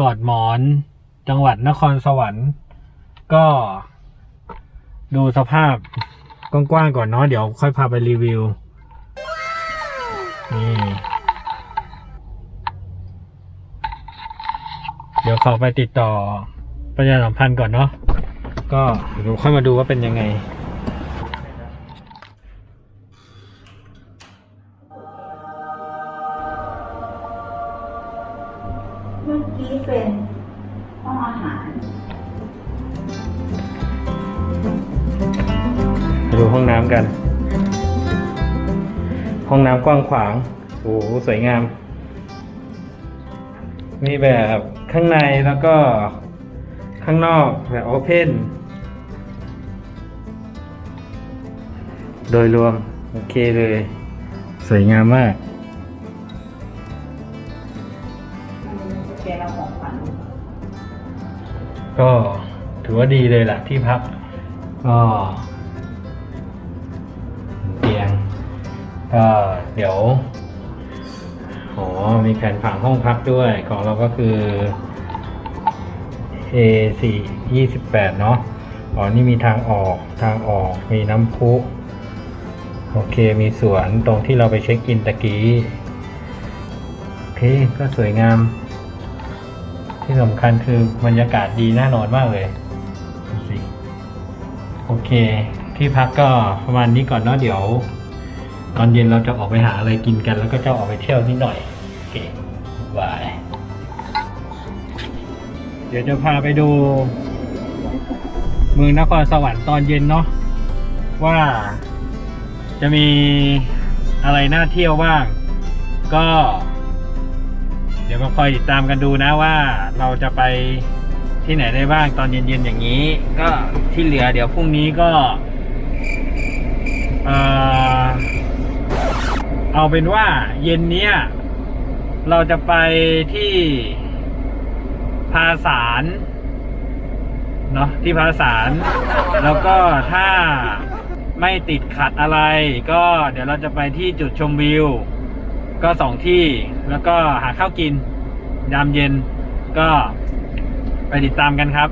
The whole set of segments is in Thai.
กอดหมอน จังหวัดนครสวรรค์ ก็ ดูสภาพกว้างๆก่อนเนาะเดี๋ยวค่อยพาไปรีวิว นี่ เดี๋ยวขอไปติดต่อประชาสัมพันธ์ก่อนเนาะก็เดี๋ยวค่อยมาดูว่าเป็นยังไง มื่อกี้เป็นห้องอาหาร มาดูห้องน้ำกัน ห้องน้ำกว้างขวาง โอ้โหสวยงาม มีแบบข้างในแล้วก็ข้างนอกแบบโอเพนโดยรวม โอเคเลย สวยงามมาก ก็ถือว่าดีเลยล่ะที่พัก ก็เตียงก็เดี๋ยวอ๋อมีแผนผังห้องพักด้วยของเราก็คือ A สี่ยี่สิบแปดเนาะอ๋อ นี่มีทางออก ทางออก มีน้ำพุ โอเค มีสวนตรงที่เราไปเช็คอินตะกี้ โอเค ก็สวยงาม ที่สำคัญคือบรรยากาศดีน่านอนมากเลยดูสิโอเค ที่พักก็ประมาณนี้ก่อนเนาะเดี๋ยว ตอนเย็นเราจะออกไปหาอะไรกินกัน แล้วก็จะออกไปเที่ยวนิดหน่อยโอเคบายเดี๋ยวจะพาไปดู เมืองนครสวรรค์ตอนเย็นเนาะว่าจะมีอะไรน่าเที่ยวบ้าง ก็ เดี๋ยวมาคอยติดตามกันดูนะว่าเราจะไปที่ไหนได้บ้างตอนเย็นๆอย่างนี้ ก็ที่เหลือเดี๋ยวพรุ่งนี้ก็เออเอาเป็นว่าเย็นเนี้ยเราจะไปที่พาสารเนาะที่พาสารแล้วก็ถ้าไม่ติดขัดอะไร ก็เดี๋ยวเราจะไปที่จุดชมวิว ก็สองที่ แล้วก็หาข้าวกิน ยามเย็นก็ไปติดตามกันครับ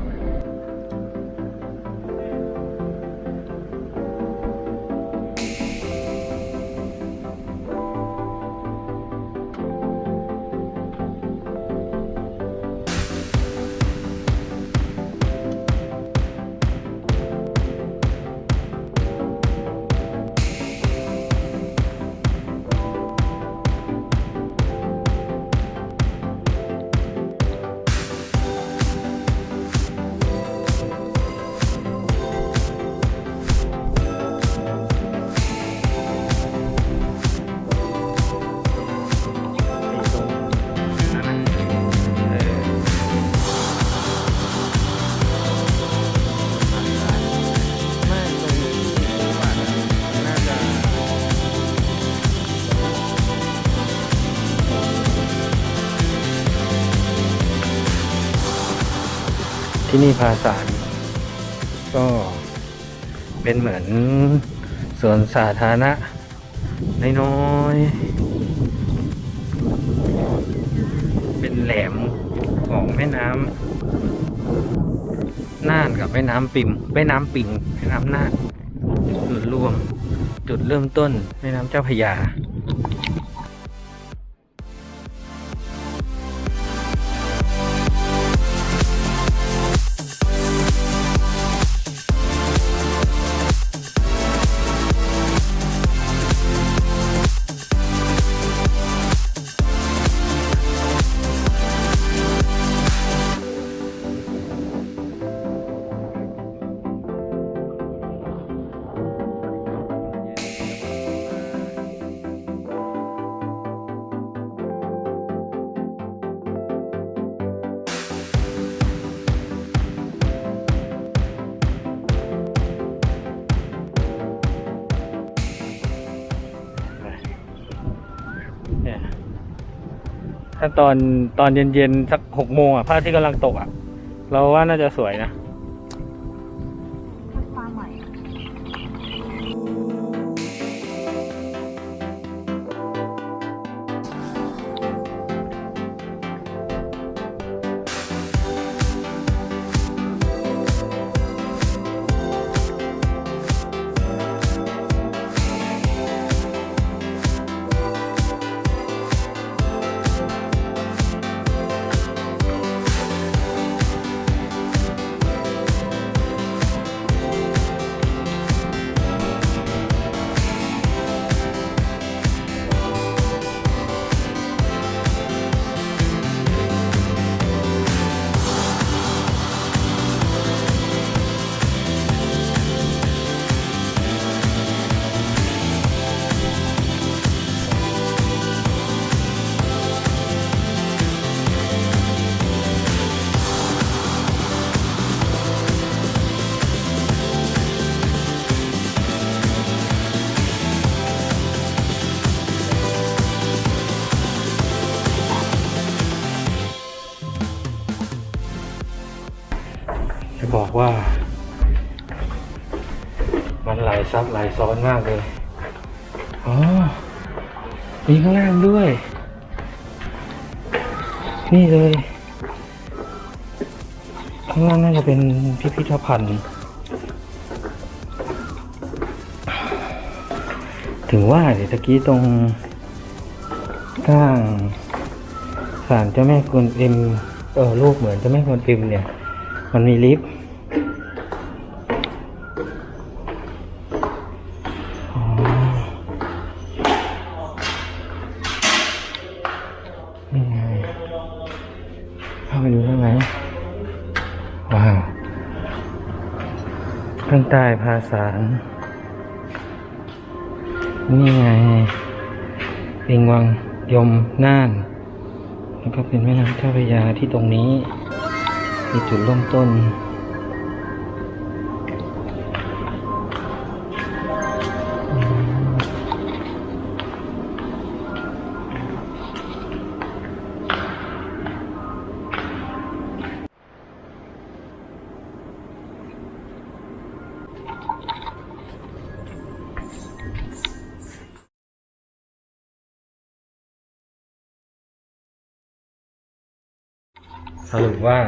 ที่นี่พาสารก็เป็นเหมือนสวนสาธารณะน้อยๆ เป็นแหลมของแม่น้ำน่านกับแม่น้ำปิมแม่น้ำปิงแม่น้ำน่านจุดรวม จุดเริ่มต้นแม่น้ำเจ้าพยา ถ้าตอนตอนเย็นๆสักหกโมงอะพระอาทิตย์กำลังตกอะ เราว่าน่าจะสวยนะ ว่า มันหลายซับหลายซ้อนมากเลย อ๋อ มีข้างล่างด้วย นี่เลย ข้างล่างน่าจะเป็นพิพิธภัณฑ์ ถึงว่าเดี๋ยวตะกี้ตรงข้างศาลเจ้าแม่กวนอิมเออรูปเหมือนเจ้าแม่กวนอิมเนี่ย มันมีลิฟต์ ข้างใต้ภาษาลนี่ไงลิงวังยมน่าน แล้วก็เป็นแม่น้ำเจ้าพระยาที่ตรงนี้ มีจุดเริ่มต้น สรุปว่า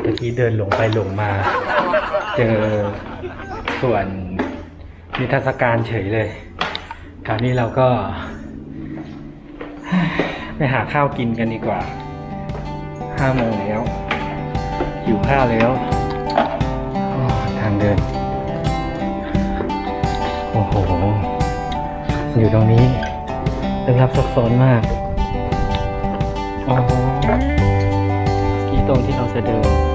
เมื่อกี้เดินหลงไปหลงมา เจอส่วนนิทรรศการเฉยเลย คราวนี้เราก็ ไปหาข้าวกินกันดีกว่าห้าโมงแล้วหิวข้าวแล้วทางเดิน โอ้โห อยู่ตรงนี้ลึกลับซับซ้อนมากอ๋อ รงที่เราจะเดิน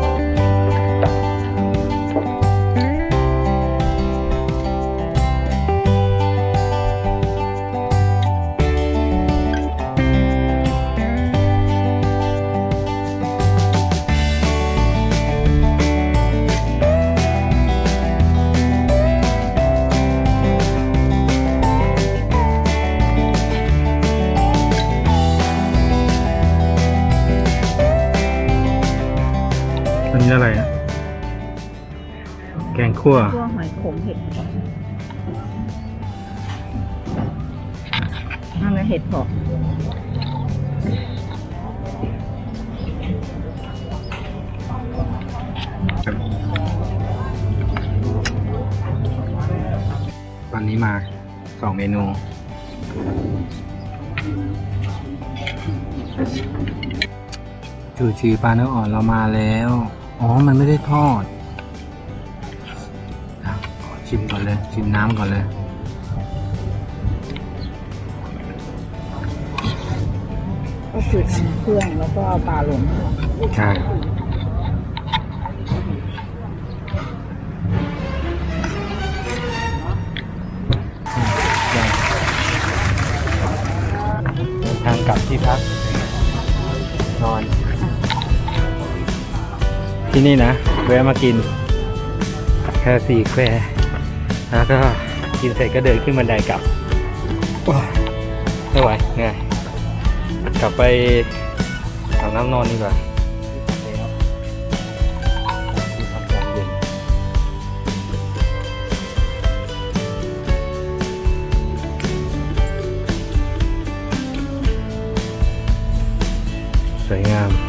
คั่วตัวหอยขมเห็ดเผาะนั่นแหละเห็ดเผาะวันนี้มาสองเมนู จูชีปลาเนื้ออ่อนเรามาแล้ว อ๋อ มันไม่ได้ทอดอะขอ ชิมก่อนเลย ชิมน้ำก่อนเลย ก็คือทำเครื่องแล้วก็เอาปลาลงใช่เดินทางกลับที่พัก นอน ที่นี่นะ แวะมากิน แค่สี่แคว แล้วก็กินเสร็จก็เดินขึ้นบันไดกลับไม่ไหวเหนื่อยกลับไปอาบน้ำนอนดีกว่าสวยงาม